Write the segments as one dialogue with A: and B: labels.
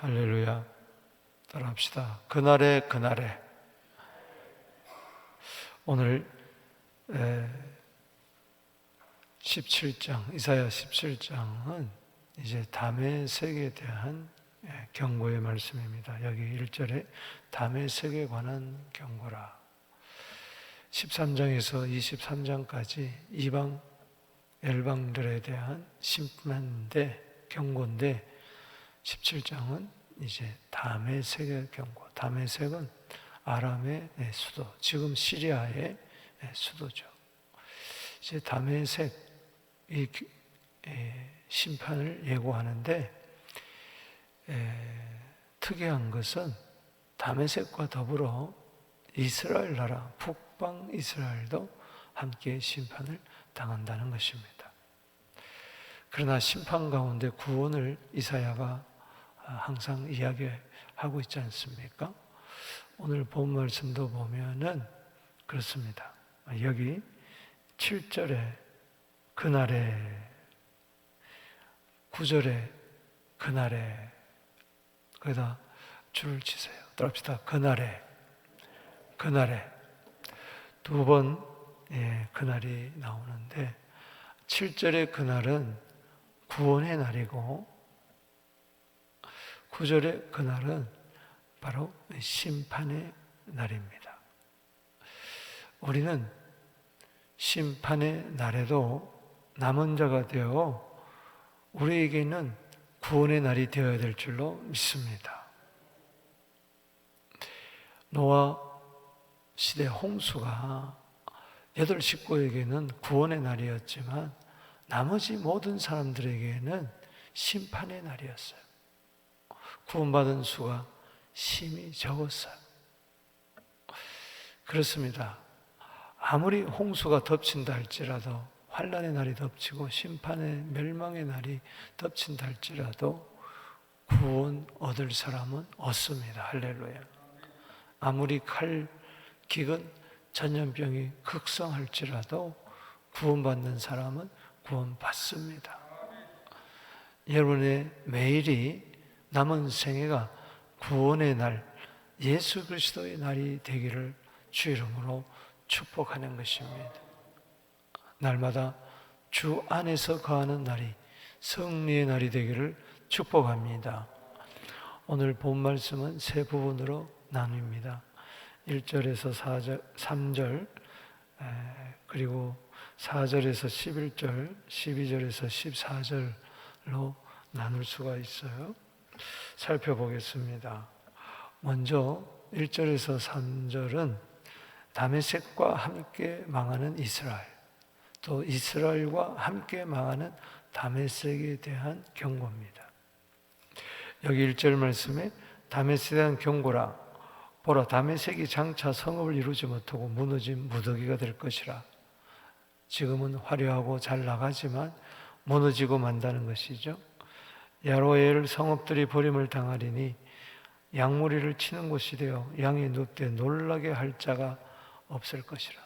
A: 할렐루야. 따라합시다. 그날에 그날에 오늘 17장 이사야 17장은 이제 담의 색에 대한 예, 경고의 말씀입니다. 여기 1절에 담의 색에 관한 경고라. 13장에서 23장까지 이방 열방들에 대한 심판인데 경고인데 17장은 이제 담의 색의 경고. 담의 색은 아람의 예, 수도, 지금 시리아의 예, 수도죠. 이제 담의 색, 이 심판을 예고하는데 에, 특이한 것은 다메섹과 더불어 이스라엘 나라 북방 이스라엘도 함께 심판을 당한다는 것입니다. 그러나 심판 가운데 구원을 이사야가 항상 이야기하고 있지 않습니까? 오늘 본 말씀도 보면은 그렇습니다. 여기 7절에 그날에 9절에 그날에 거기다 줄을 치세요. 따라합시다. 그날에 그날에 두번 예, 그날이 나오는데 7절의 그날은 구원의 날이고 9절의 그날은 바로 심판의 날입니다. 우리는 심판의 날에도 남은 자가 되어 우리에게는 구원의 날이 되어야 될 줄로 믿습니다. 노아 시대 홍수가 여덟 식구에게는 구원의 날이었지만 나머지 모든 사람들에게는 심판의 날이었어요. 구원받은 수가 심히 적었어요. 그렇습니다. 아무리 홍수가 덮친다 할지라도 환란의 날이 덮치고 심판의 멸망의 날이 덮친다 할지라도 구원 얻을 사람은 없습니다. 할렐루야. 아무리 칼, 기근, 전염병이 극성할지라도 구원받는 사람은 구원받습니다. 여러분의 매일이 남은 생애가 구원의 날, 예수 그리스도의 날이 되기를 주 이름으로 축복하는 것입니다. 날마다 주 안에서 거하는 날이 승리의 날이 되기를 축복합니다. 오늘 본 말씀은 세 부분으로 나눕니다. 1절에서 4절, 3절, 그리고 4절에서 11절, 12절에서 14절로 나눌 수가 있어요. 살펴보겠습니다. 먼저 1절에서 3절은 다메섹과 함께 망하는 이스라엘. 또 이스라엘과 함께 망하는 다메섹에 대한 경고입니다. 여기 1절 말씀에 다메섹에 대한 경고라 보라 다메섹이 장차 성읍을 이루지 못하고 무너진 무더기가 될 것이라 지금은 화려하고 잘 나가지만 무너지고 만다는 것이죠. 야로엘 성읍들이 버림을 당하리니 양무리를 치는 곳이 되어 양이 눕되 놀라게 할 자가 없을 것이라.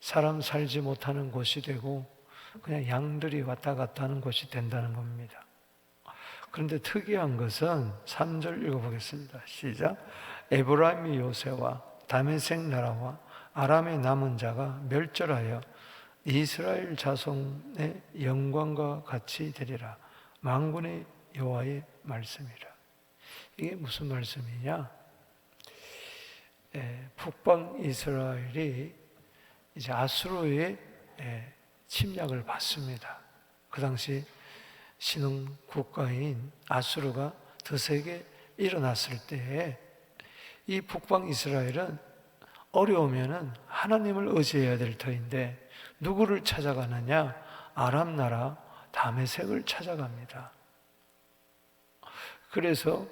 A: 사람 살지 못하는 곳이 되고 그냥 양들이 왔다 갔다 하는 곳이 된다는 겁니다. 그런데 특이한 것은 3절 읽어보겠습니다. 시작. 에브라임의 요새와 다메섹 나라와 아람의 남은 자가 멸절하여 이스라엘 자손의 영광과 같이 되리라. 망군의 여호와의 말씀이라. 이게 무슨 말씀이냐? 에, 북방 이스라엘이 이제 아수르의 침략을 받습니다. 그 당시 신흥 국가인 아수르가 드세게 일어났을 때에 이 북방 이스라엘은 어려우면은 하나님을 의지해야 될 터인데 누구를 찾아가느냐? 아람 나라 다메색을 찾아갑니다. 그래서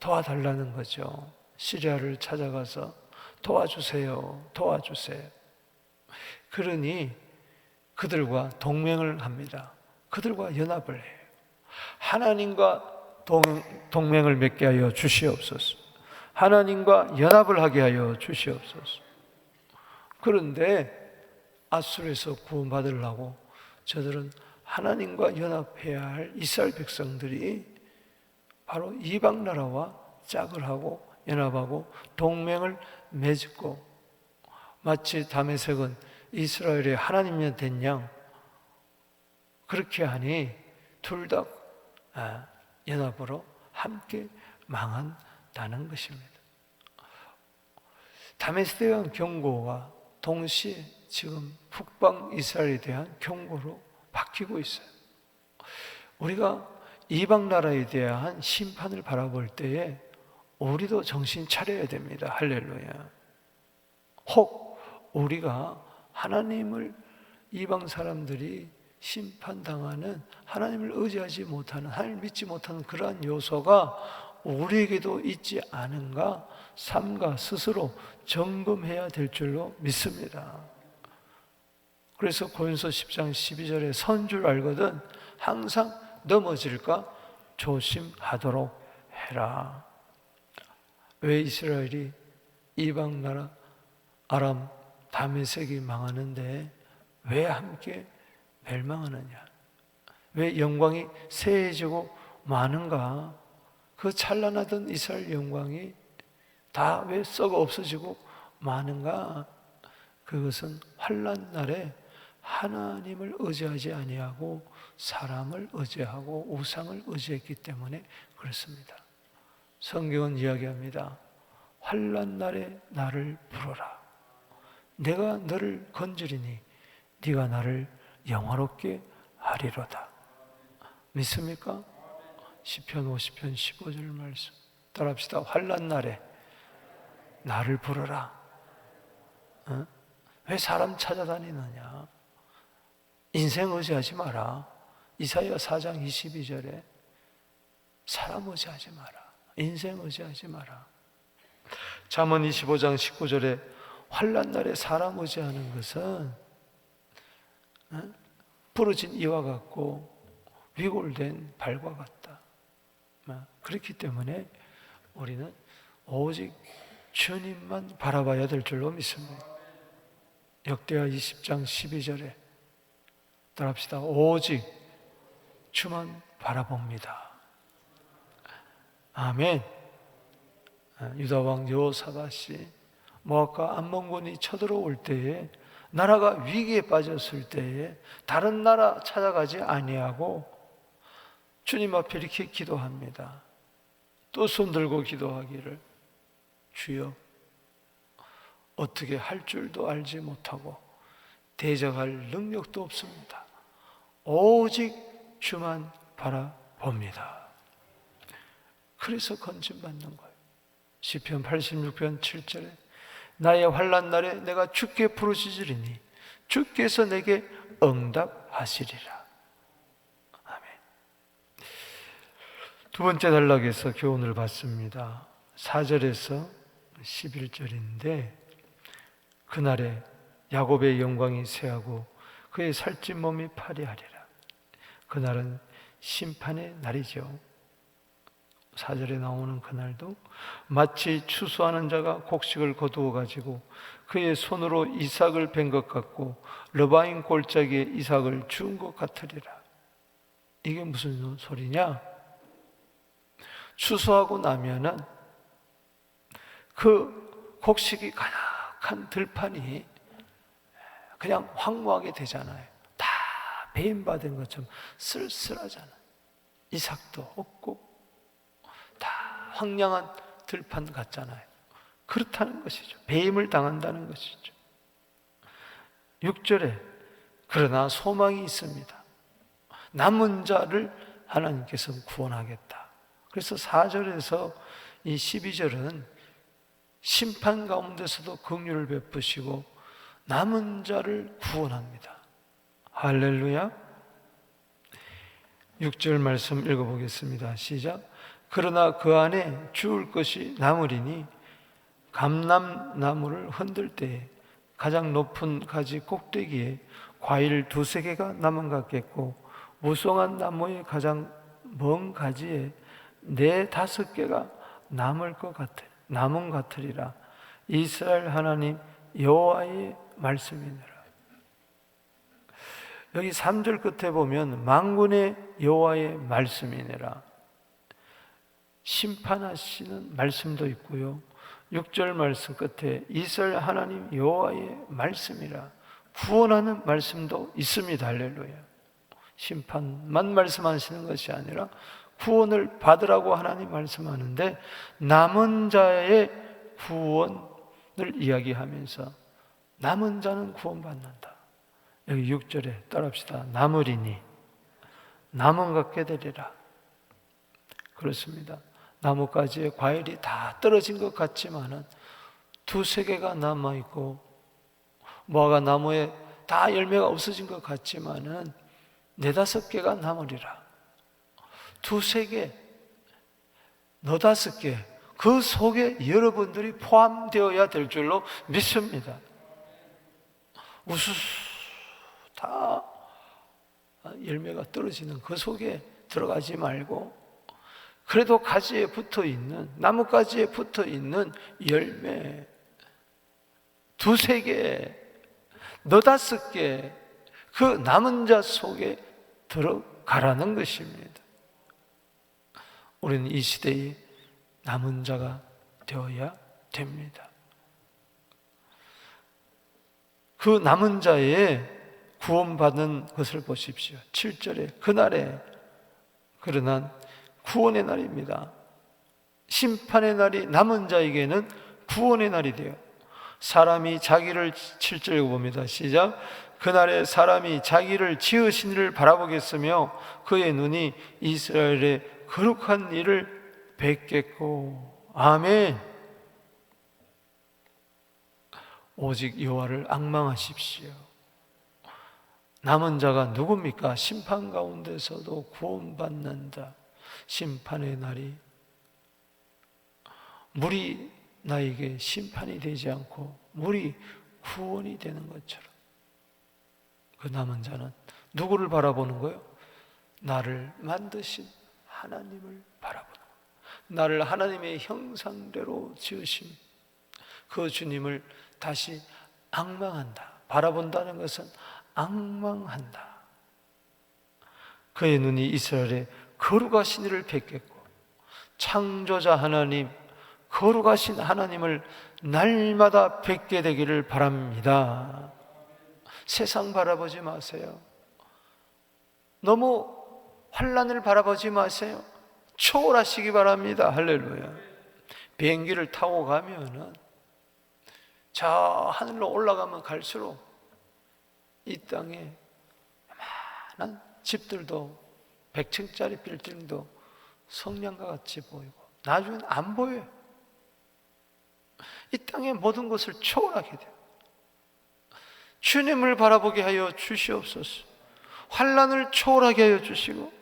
A: 도와달라는 거죠. 시리아를 찾아가서 도와주세요. 도와주세요. 그러니 그들과 동맹을 합니다. 그들과 연합을 해요. 하나님과 동, 동맹을 맺게 하여 주시옵소서. 하나님과 연합을 하게 하여 주시옵소서. 그런데 아수르에서 구원받으려고 저들은 하나님과 연합해야 할 이스라엘 백성들이 바로 이방 나라와 짝을 하고 연합하고 동맹을 맺고 마치 다메섹은 이스라엘의 하나님이 된양 그렇게 하니 둘다 아, 연합으로 함께 망한다는 것입니다. 다메섹에 대한 경고와 동시에 지금 북방 이스라엘에 대한 경고로 바뀌고 있어요. 우리가 이방 나라에 대한 심판을 바라볼 때에 우리도 정신 차려야 됩니다. 할렐루야. 혹 우리가 하나님을 이방 사람들이 심판당하는 하나님을 의지하지 못하는 하나님을 믿지 못하는 그러한 요소가 우리에게도 있지 않은가 삼가 스스로 점검해야 될 줄로 믿습니다. 그래서 고린서 10장 12절에 선 줄 알거든 항상 넘어질까 조심하도록 해라. 왜 이스라엘이 이방 나라 아람 다메섹이 망하는데 왜 함께 멸망하느냐? 왜 영광이 세해지고 많은가? 그 찬란하던 이스라엘 영광이 다 왜 썩어 없어지고 많은가? 그것은 환란 날에 하나님을 의지하지 아니하고 사람을 의지하고 우상을 의지했기 때문에 그렇습니다. 성경은 이야기합니다. 환란 날에 나를 부르라. 내가 너를 건지리니 네가 나를 영화롭게 하리로다. 믿습니까? 시편 50편 15절 말씀 따라합시다. 환란 날에 나를 부르라. 어? 왜 사람 찾아다니느냐? 인생 의지하지 마라. 이사야 4장 22절에 사람 의지하지 마라. 인생 의지하지 마라. 잠언 25장 19절에 환란 날에 사람 의지하는 것은 어? 부러진 이와 같고 위골된 발과 같다. 어? 그렇기 때문에 우리는 오직 주님만 바라봐야 될 줄로 믿습니다. 역대하 20장 12절에 따라합시다. 오직 주만 바라봅니다. 아멘. 유다 왕 여호사밧이 모압과 암몬군이 쳐들어올 때에 나라가 위기에 빠졌을 때에 다른 나라 찾아가지 아니하고 주님 앞에 이렇게 기도합니다. 또 손 들고 기도하기를 주여 어떻게 할 줄도 알지 못하고 대적할 능력도 없습니다. 오직 주만 바라봅니다. 그래서 건진받는 거예요. 시편 86편 7절에 나의 환란 날에 내가 주께 부르짖으리니 주께서 내게 응답하시리라. 아멘. 두 번째 단락에서 교훈을 받습니다. 4절에서 11절인데 그날에 야곱의 영광이 쇠하고 그의 살찐 몸이 파리하리라. 그날은 심판의 날이죠. 사절에 나오는 그날도 마치 추수하는 자가 곡식을 거두어 가지고 그의 손으로 이삭을 벤것 같고 러바인 골짜기에 이삭을 주운 것 같으리라. 이게 무슨 소리냐? 추수하고 나면은 그 곡식이 가득한 들판이 그냥 황무하게 되잖아요. 다 배임받은 것처럼 쓸쓸하잖아. 이삭도 없고 다 황량한 들판 같잖아요. 그렇다는 것이죠. 배임을 당한다는 것이죠. 6절에 그러나 소망이 있습니다. 남은 자를 하나님께서 구원하겠다. 그래서 4절에서 이 12절은 심판 가운데서도 긍휼을 베푸시고 남은 자를 구원합니다. 할렐루야. 6절 말씀 읽어보겠습니다. 시작. 그러나 그 안에 주울 것이 남으리니 감람나무를 흔들 때 가장 높은 가지 꼭대기에 과일 두세 개가 남은 것 같겠고 무성한 나무의 가장 먼 가지에 네 다섯 개가 남을 것 같아 남은 같으리라 이스라엘 하나님 여호와의 말씀이니라 여기 3절 끝에 보면 망군의 여호와의 말씀이니라 심판하시는 말씀도 있고요. 6절 말씀 끝에 이스라엘 하나님 여호와의 말씀이라 구원하는 말씀도 있습니다. 할렐루야. 심판만 말씀하시는 것이 아니라 구원을 받으라고 하나님 말씀하는데 남은 자의 구원을 이야기하면서 남은 자는 구원받는다. 여기 6절에 따라합시다. 남으리니 남은 갖게 되리라. 그렇습니다. 나뭇가지에 과일이 다 떨어진 것 같지만은 두세 개가 남아 있고 뭐가 나무에 다 열매가 없어진 것 같지만은 네다섯 개가 남으리라. 두세 개, 너다섯 개, 그 속에 여러분들이 포함되어야 될 줄로 믿습니다. 우수수 다 열매가 떨어지는 그 속에 들어가지 말고 그래도 가지에 붙어 있는 나뭇가지에 붙어 있는 열매 두세 개, 너다섯 개, 그 남은 자 속에 들어가라는 것입니다. 우리는 이 시대에 남은 자가 되어야 됩니다. 그 남은 자의 구원받는 것을 보십시오. 7절에 그날에 그러나 구원의 날입니다. 심판의 날이 남은 자에게는 구원의 날이 돼요. 사람이 자기를 7절 봅니다. 시작. 그날에 사람이 자기를 지으신 이를 바라보겠으며 그의 눈이 이스라엘의 거룩한 일을 뵙겠고 아멘. 오직 여호와를 악망하십시오. 남은 자가 누굽니까? 심판 가운데서도 구원받는다. 심판의 날이 물이 나에게 심판이 되지 않고 물이 구원이 되는 것처럼 그 남은 자는 누구를 바라보는 거요? 나를 만드신 하나님을 바라보는 거예요. 나를 하나님의 형상대로 지으신 그 주님을 다시 악망한다. 바라본다는 것은 악망한다. 그의 눈이 이스라엘의 거룩하신 이를 뵙겠고 창조자 하나님 거룩하신 하나님을 날마다 뵙게 되기를 바랍니다. 세상 바라보지 마세요. 너무 환란을 바라보지 마세요. 초월하시기 바랍니다. 할렐루야. 비행기를 타고 가면은 저 하늘로 올라가면 갈수록 이 땅에 많은 집들도 100층짜리 빌딩도 성냥과 같이 보이고 나중엔 안 보여요. 이 땅의 모든 것을 초월하게 돼요. 주님을 바라보게 하여 주시옵소서. 환란을 초월하게 하여 주시고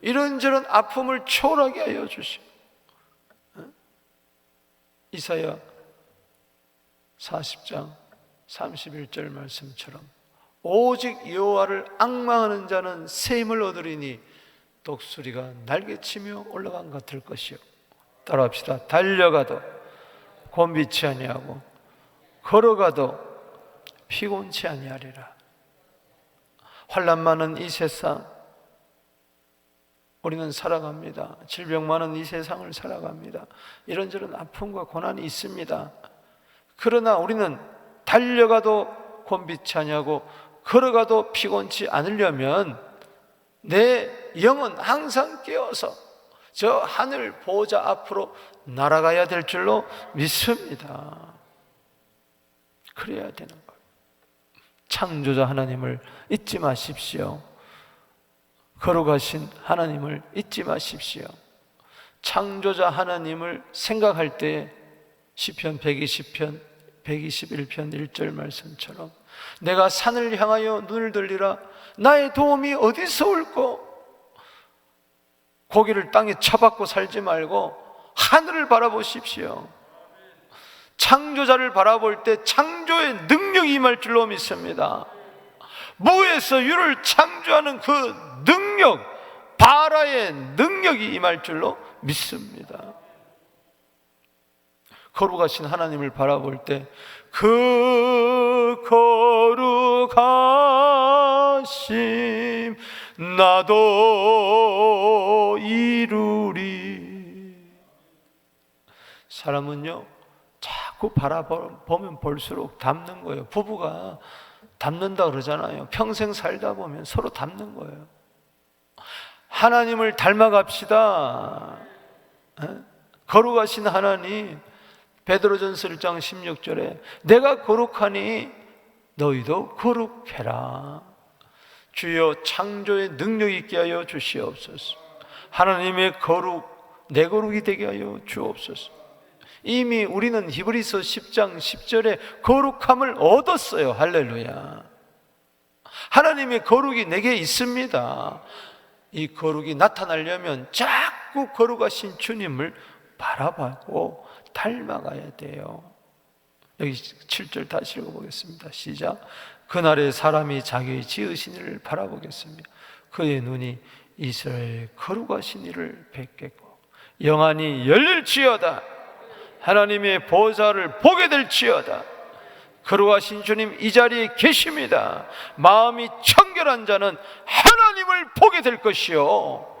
A: 이런저런 아픔을 초월하게 하여 주시고 어? 이사야 40장 31절 말씀처럼 오직 여호와를 악망하는 자는 새 힘을 얻으리니 독수리가 날개치며 올라간 것 같을 것이요. 따라합시다. 달려가도 곤비치 아니하고 걸어가도 피곤치 아니하리라. 환란 많은 이 세상 우리는 살아갑니다. 질병 많은 이 세상을 살아갑니다. 이런저런 아픔과 고난이 있습니다. 그러나 우리는 달려가도 곤비치 아니하고 걸어가도 피곤치 않으려면 내 영은 항상 깨어서 저 하늘 보호자 앞으로 날아가야 될 줄로 믿습니다. 그래야 되는 거예요. 창조자 하나님을 잊지 마십시오. 걸어가신 하나님을 잊지 마십시오. 창조자 하나님을 생각할 때 시편 120편 121편 1절 말씀처럼 내가 산을 향하여 눈을 들리라 나의 도움이 어디서 올고 고기를 땅에 쳐박고 살지 말고 하늘을 바라보십시오. 창조자를 바라볼 때 창조의 능력이 임할 줄로 믿습니다. 무에서 유를 창조하는 그 능력, 바라의 능력이 임할 줄로 믿습니다. 거룩하신 하나님을 바라볼 때 그 거룩하심 나도 이루리 사람은요, 자꾸 바라보면 볼수록 닮는 거예요. 부부가 닮는다 그러잖아요. 평생 살다 보면 서로 닮는 거예요. 하나님을 닮아갑시다. 에? 거룩하신 하나님, 베드로전서 1장 16절에 내가 거룩하니 너희도 거룩해라. 주여 창조의 능력 있게 하여 주시옵소서. 하나님의 거룩, 내 거룩이 되게 하여 주옵소서. 이미 우리는 히브리서 10장 10절에 거룩함을 얻었어요. 할렐루야. 하나님의 거룩이 내게 있습니다. 이 거룩이 나타나려면 자꾸 거룩하신 주님을 바라보고 닮아가야 돼요. 여기 7절 다시 읽어보겠습니다. 시작. 그날에 사람이 자기의 지으신 이를 바라보겠습니다. 그의 눈이 이스라엘 거룩하신 이를 뵙겠고 영안이 열릴지어다. 하나님의 보좌를 보게 될지어다. 거룩하신 주님 이 자리에 계십니다. 마음이 청결한 자는 하나님을 보게 될 것이요.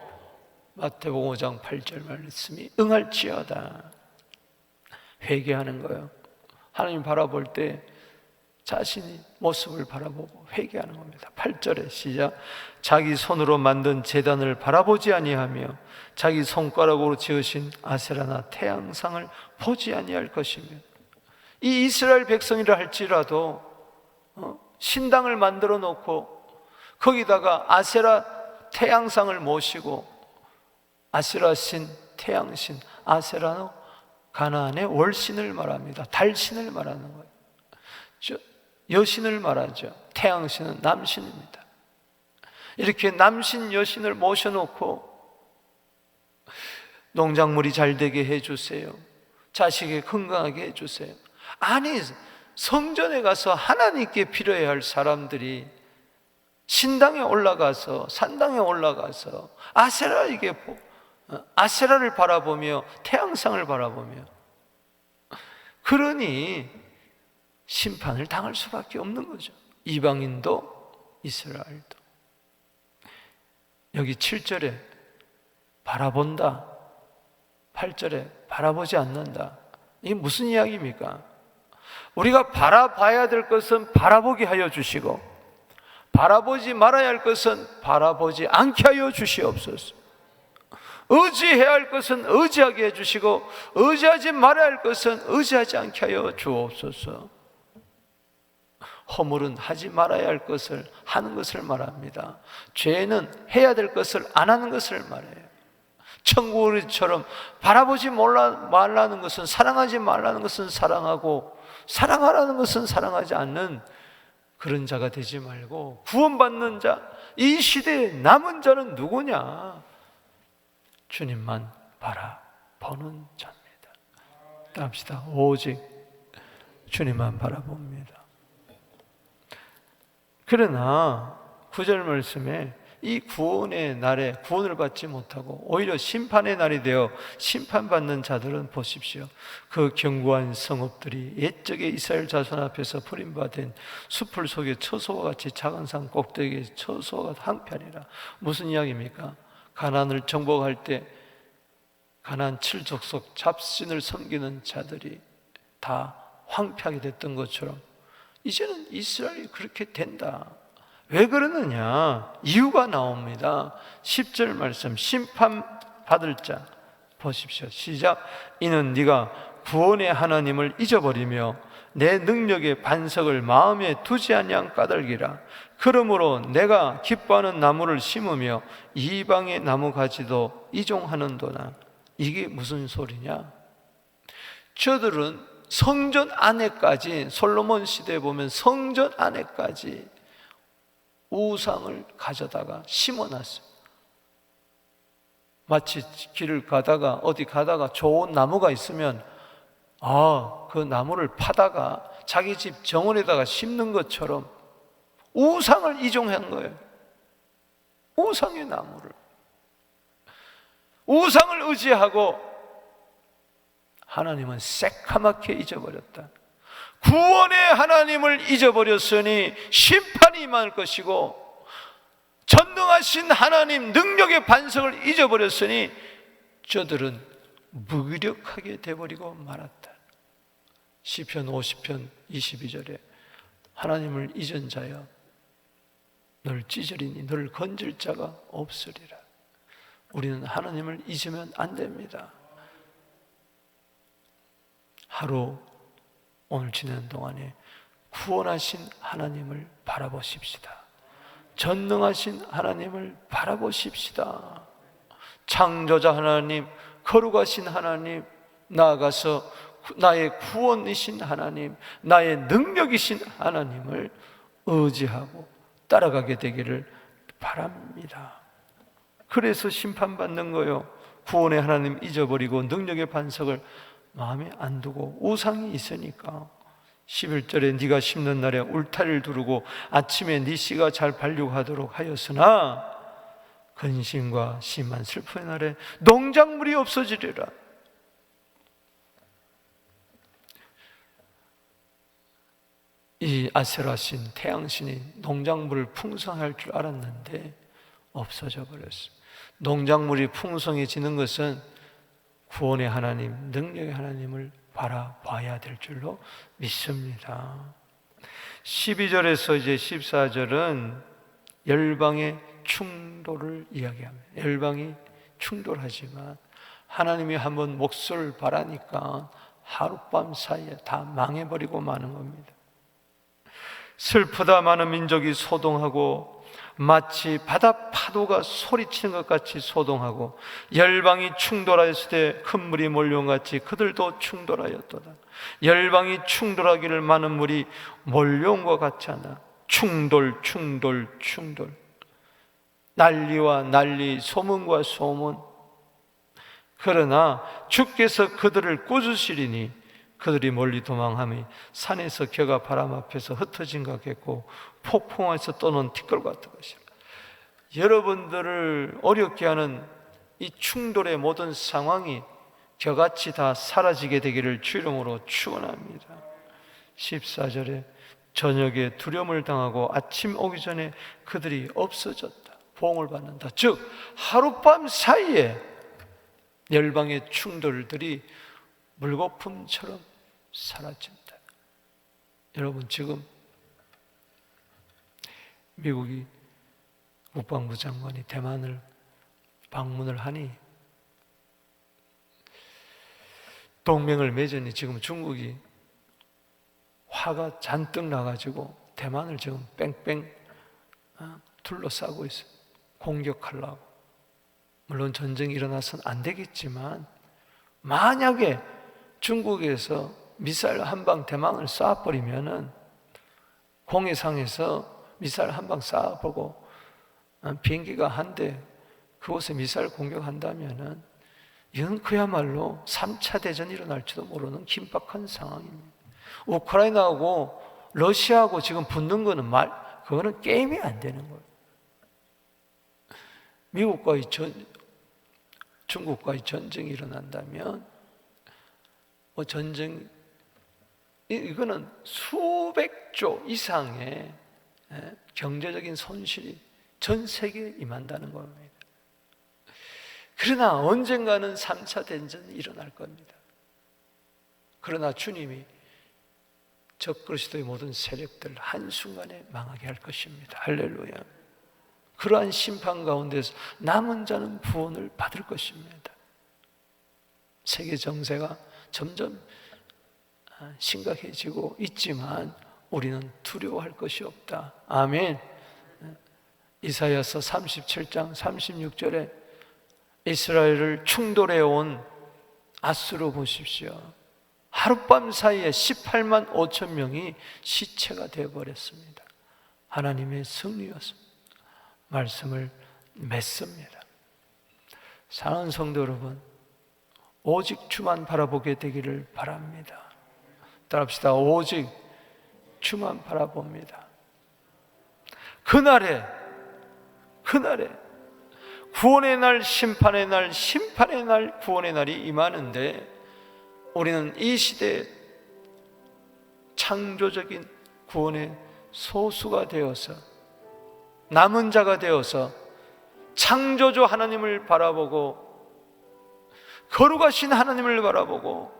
A: 마태복음 5장 8절 말씀이 응할지어다. 회개하는 거예요. 하나님 바라볼 때 자신이 모습을 바라보고 회개하는 겁니다. 8절에 시작. 자기 손으로 만든 재단을 바라보지 아니하며 자기 손가락으로 지으신 아세라나 태양상을 보지 아니할 것이며 이 이스라엘 백성이라 할지라도 어? 신당을 만들어 놓고 거기다가 아세라 태양상을 모시고 아세라 신, 태양신, 아세라는 가나안의 월신을 말합니다. 달신을 말하는 거예요. 여신을 말하죠. 태양신은 남신입니다. 이렇게 남신 여신을 모셔놓고 농작물이 잘 되게 해주세요. 자식이 건강하게 해주세요. 아니, 성전에 가서 하나님께 필요해야 할 사람들이 신당에 올라가서, 산당에 올라가서 아세라에게, 어, 아세라를 바라보며 태양상을 바라보며 그러니 심판을 당할 수밖에 없는 거죠. 이방인도 이스라엘도. 여기 7절에 바라본다. 8절에 바라보지 않는다. 이게 무슨 이야기입니까? 우리가 바라봐야 될 것은 바라보게 하여 주시고, 바라보지 말아야 할 것은 바라보지 않게 하여 주시옵소서. 의지해야 할 것은 의지하게 해주시고, 의지하지 말아야 할 것은 의지하지 않게 하여 주옵소서. 허물은 하지 말아야 할 것을 하는 것을 말합니다. 죄는 해야 될 것을 안 하는 것을 말해요. 천국처럼 바라보지 말라는 것은 사랑하지 말라는 것은 사랑하고 사랑하라는 것은 사랑하지 않는 그런 자가 되지 말고 구원받는 자, 이 시대에 남은 자는 누구냐? 주님만 바라보는 자입니다. 합시다. 오직 주님만 바라봅니다. 그러나 구절 말씀에 이 구원의 날에 구원을 받지 못하고 오히려 심판의 날이 되어 심판받는 자들은 보십시오. 그 견고한 성읍들이 옛적에 이스라엘 자손 앞에서 버림받은 숲을 속에 처소와 같이 작은 산 꼭대기에 처소와 한편이라. 무슨 이야기입니까? 가난을 정복할 때 가난 칠족속 잡신을 섬기는 자들이 다 황폐하게 됐던 것처럼 이제는 이스라엘이 그렇게 된다. 왜 그러느냐? 이유가 나옵니다. 10절 말씀 심판 받을 자 보십시오. 시작. 이는 네가 구원의 하나님을 잊어버리며 내 능력의 반석을 마음에 두지 아니한 까닭이라. 그러므로 내가 기뻐하는 나무를 심으며 이방의 나무 가지도 이종하는도나. 이게 무슨 소리냐? 저들은 성전 안에까지 솔로몬 시대에 보면 성전 안에까지 우상을 가져다가 심어놨어요. 마치 길을 가다가 어디 가다가 좋은 나무가 있으면 아, 그 나무를 파다가 자기 집 정원에다가 심는 것처럼 우상을 이종한 거예요. 우상의 나무를. 우상을 의지하고 하나님은 새카맣게 잊어버렸다. 구원의 하나님을 잊어버렸으니 심판이 임할 것이고 전능하신 하나님 능력의 반석을 잊어버렸으니 저들은 무기력하게 돼버리고 말았다. 시편 50편 22절에 하나님을 잊은 자여 널 찢으리니 너를 건질 자가 없으리라. 우리는 하나님을 잊으면 안 됩니다. 하루 오늘 지내는 동안에 구원하신 하나님을 바라보십시다. 전능하신 하나님을 바라보십시다. 창조자 하나님, 거룩하신 하나님, 나아가서 나의 구원이신 하나님, 나의 능력이신 하나님을 의지하고 따라가게 되기를 바랍니다. 그래서 심판받는 거요. 구원의 하나님 잊어버리고 능력의 반석을 마음에 안 두고 우상이 있으니까 11절에 네가 심는 날에 울타리를 두르고 아침에 네 씨가 잘 발육하도록 하였으나 근심과 심한 슬픔의 날에 농작물이 없어지리라. 이 아세라신 태양신이 농작물을 풍성할 줄 알았는데 없어져 버렸어. 농작물이 풍성해지는 것은 구원의 하나님, 능력의 하나님을 바라봐야 될 줄로 믿습니다. 12절에서 이제 14절은 열방의 충돌을 이야기합니다. 열방이 충돌하지만 하나님이 한번 목소리를 바라니까 하룻밤 사이에 다 망해버리고 마는 겁니다. 슬프다 많은 민족이 소동하고 마치 바다 파도가 소리치는 것 같이 소동하고 열방이 충돌하였을 때 큰 물이 몰려온 같이 그들도 충돌하였도다. 열방이 충돌하기를 많은 물이 몰려온 것 같지 않아. 충돌, 충돌, 충돌. 난리와 난리, 소문과 소문. 그러나 주께서 그들을 꾸짖으시리니 그들이 멀리 도망함이 산에서 겨가 바람 앞에서 흩어진 것 같겠고 폭풍에서 떠는 티끌 같은 것이라. 여러분들을 어렵게 하는 이 충돌의 모든 상황이 겨같이 다 사라지게 되기를 주름으로 축원합니다. 14절에 저녁에 두려움을 당하고 아침 오기 전에 그들이 없어졌다. 보응을 받는다. 즉 하룻밤 사이에 열방의 충돌들이 물거품처럼 사라진다. 여러분 지금 미국이 국방부 장관이 대만을 방문을 하니 동맹을 맺으니 지금 중국이 화가 잔뜩 나가지고 대만을 지금 뺑뺑 어, 둘러싸고 있어요. 공격하려고. 물론 전쟁이 일어나서는 안 되겠지만 만약에 중국에서 미사일 한 방 대망을 쏴버리면은 공해상에서 미사일 한 방 쏴보고 어, 비행기가 한 대 그곳에 미사일 공격한다면은 이건 그야말로 3차 대전이 일어날지도 모르는 긴박한 상황입니다. 우크라이나하고 러시아하고 지금 붙는 거는 말, 그거는 게임이 안 되는 거예요. 미국과의 전, 중국과의 전쟁이 일어난다면, 뭐 전쟁 이거는 수백 조 이상의 예, 경제적인 손실이 전 세계에 임한다는 겁니다. 그러나 언젠가는 3차 대전이 일어날 겁니다. 그러나 주님이 적그리스도의 모든 세력들 한순간에 망하게 할 것입니다. 할렐루야. 그러한 심판 가운데서 남은 자는 구원을 받을 것입니다. 세계 정세가 점점 심각해지고 있지만 우리는 두려워할 것이 없다. 아멘. 이사야서 37장 36절에 이스라엘을 충돌해 온 아수로 보십시오. 하룻밤 사이에 18만 5천 명이 시체가 되어 버렸습니다. 하나님의 승리였습니다. 말씀을 맺습니다. 사랑하는 성도 여러분, 오직 주만 바라보게 되기를 바랍니다. 따라합시다. 오직 주만 바라봅니다. 그날에, 그날에, 구원의 날, 심판의 날, 심판의 날, 구원의 날이 임하는데, 우리는 이 시대에 창조적인 구원의 소수가 되어서, 남은 자가 되어서, 창조주 하나님을 바라보고, 거룩하신 하나님을 바라보고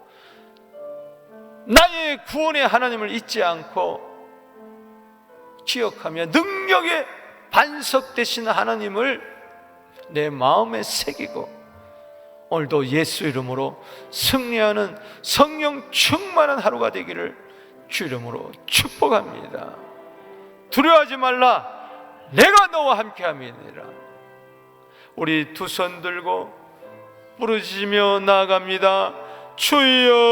A: 나의 구원의 하나님을 잊지 않고 기억하며 능력의 반석 되신 하나님을 내 마음에 새기고 오늘도 예수 이름으로 승리하는 성령 충만한 하루가 되기를 주 이름으로 축복합니다. 두려워하지 말라. 내가 너와 함께 함이니라. 우리 두 손 들고 부르짖으며 나아갑니다. 주여